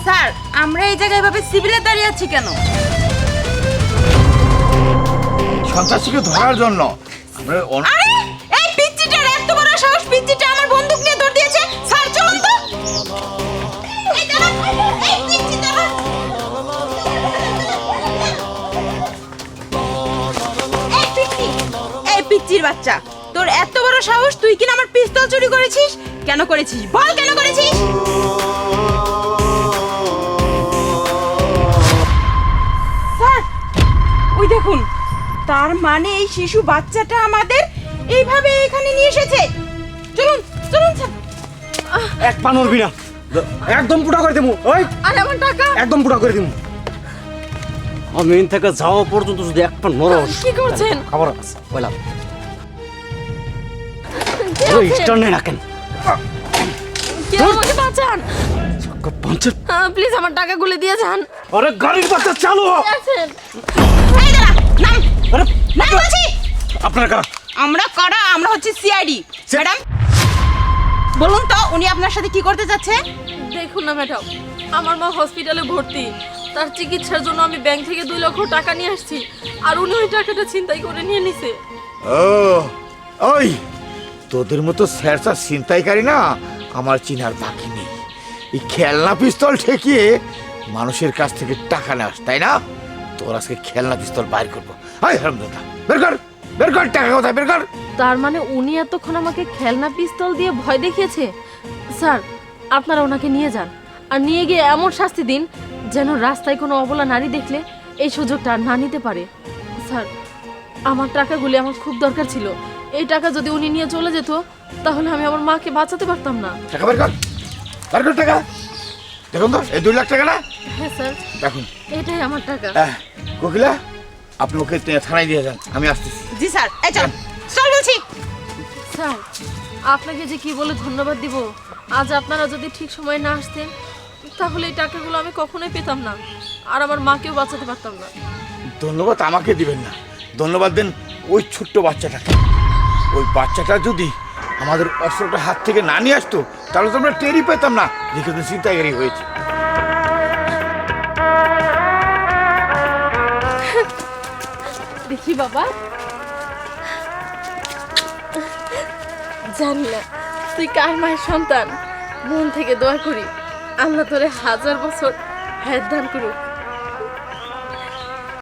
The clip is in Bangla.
স্যার আমরা এই জায়গায় এভাবে সিভিলে দাঁড়িয়ে আছি কেন? সন্ত্রাসীকে ধরার জন্য আমরা অন- আরে! এই পিচ্চির বাচ্চা। তোর এত বড় সাহস তুই কিনা আমার পিস্তল চুরি করেছিস? কেন করেছিস? বল কেন করেছিস? স্যার ওই দেখুন তার মানে এই শিশু বাচ্চাটা আমাদের এইভাবে এখানে নিয়ে এসেছে। চলুন চলুন স্যার। এক পা নড়বি না। একদম পুটা করে দেবো ওই। আর আমার টাকা? একদম পুটা করে দেবো আমি এখান থেকে যাওয়া পর্যন্ত যদি এক পা নরস কি করছেন? খবর আছে বললাম। ওই স্টার নেই রাখেন। কেউ আমাকে বাঁচান? পঞ্চাশ প্লিজ আমার টাকাগুলো দিয়ে যান। আরে গাড়ির বাচ্চা চালু হ। এই দাঁড়া নাম। আরে নাম বলছি। আপনার কারা? আমরা কারা? আমরা হচ্ছে সিআইডি। ম্যাডাম বলুন তো উনি আপনার সাথে কি করতে যাচ্ছে? দেখুন না ম্যাডাম আমার মা হসপিটালে ভর্তি। তার চিকিৎসার জন্য আমি ব্যাংক থেকে দুই লক্ষ টাকা নিয়ে আসছি। আর উনি ওই টাকাটা ছিনতাই করে নিয়ে নিছে। ও ওই তোদের মতো স্যারসা ছিনতাইকারী না আমার চিনার বাকি নেই। এই খেলনা পিস্তল ঠেকিয়ে মানুষের কাছ থেকে টাকা নেস তাই না? তোর আজকে খেলনা পিস্তল বাইর করব। হাই বের কর টাকা কোথায়, বের কর। তার মানে উনি এতক্ষণ আমাকে খেলনা পিস্তল দিয়ে ভয় দেখিয়েছে? স্যার, আপনারা ওনাকে নিয়ে যান আর নিয়ে গিয়ে এমন শাস্তি দিন যেন রাস্তায় কোনো অবলা নারী দেখলে এই সুযোগটা না নিতে পারে। স্যার, আমার টাকাগুলি আমার খুব দরকার ছিল। এই টাকা যদি উনি নিয়ে চলে যেত তাহলে আমি আমার মাকে বাঁচাতে পারতাম না। টাকা বের কর। বের কর টাকা। দেখুন তো এই দুই লাখ টাকা না? হ্যাঁ স্যার। দেখুন। এটাই আমার টাকা। কোকিলা আপনি ওকে থানায় দিয়ে যান আমি আসতেছি। জি স্যার। এই চল চল বলছি। স্যার আপনাকে যে কি বলে ধন্যবাদ দিব আজ আপনারা যদি ঠিক সময়ে না আসতেন তাহলে এই টাকাগুলো আমি কখনোই পেতাম না আর আমার মাকেও বাঁচাতে পারতাম না। ধন্যবাদ আমাকে দিবেন না। ধন্যবাদ দেন ওই ছোট্ট বাচ্চাটাকে। ওই বাচ্চাটা যদি আমাদের অস্ত্রটা হাত থেকে না নিয়ে আসতো, তাহলে তো আমরা টেরই পেতাম না। যে কিন্তু চিন্তাগারি হয়েছে। দেখি বাবা। জানি না, তুই কার মায়ের সন্তান? মন থেকে দোয়া করি, আল্লাহ তোরে হাজার বছর হ্যাঁ দান করুক।